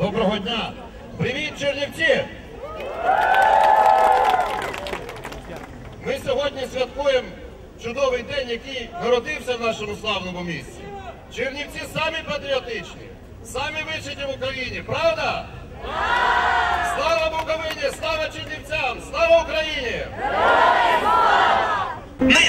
Доброго дня! Привіт, Чернівці! Ми сьогодні святкуємо чудовий день, який народився в нашому славному місті. Чернівці самі патріотичні, самі вишиті в Україні, правда? Слава Буковині, слава Чернівцям, слава Україні! Не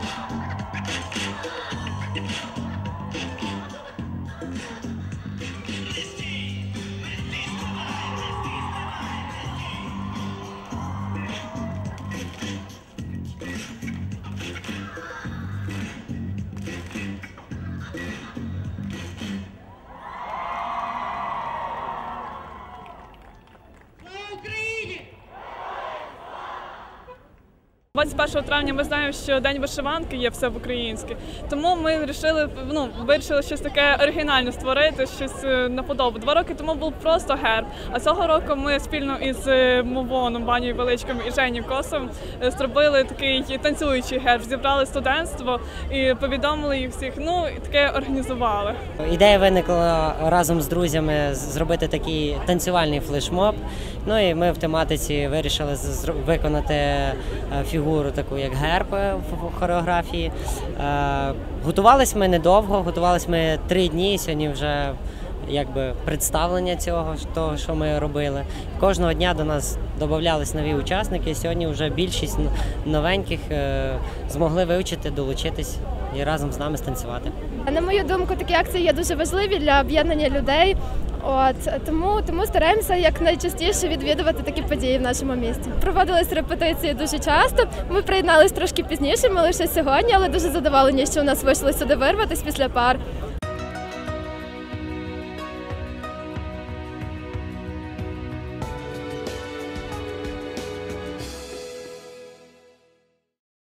Yeah. 21 травня ми знаємо, що день вишиванки є все в українське. Тому ми вирішили, ну, вирішили щось таке оригінальне створити, щось е, наподобу. Два роки тому був просто герб. А цього року ми спільно із е, Мовоном, Банією Величком і Жені Косом е, зробили такий танцюючий герб. Зібрали студентство і повідомили їх всіх. Ну і таке організували. Ідея виникла разом з друзями зробити такий танцювальний флешмоб. Ну і ми в тематиці вирішили виконати е, фігуру, таку як герб е, в хореографії. Е, Готувались ми недовго, готувались ми три дні. Сьогодні вже якби представлення цього, того, що ми робили. Кожного дня до нас додавались нові учасники. Сьогодні вже більшість новеньких е, змогли вивчити, долучитись і разом з нами станцювати. На мою думку, такі акції є дуже важливі для об'єднання людей. От тому, тому стараємося якнайчастіше відвідувати такі події в нашому місті. Проводились репетиції дуже часто. Ми приєднались трошки пізніше. Ми лише сьогодні, але дуже задоволені, що у нас вийшло сюди вирватися після пар.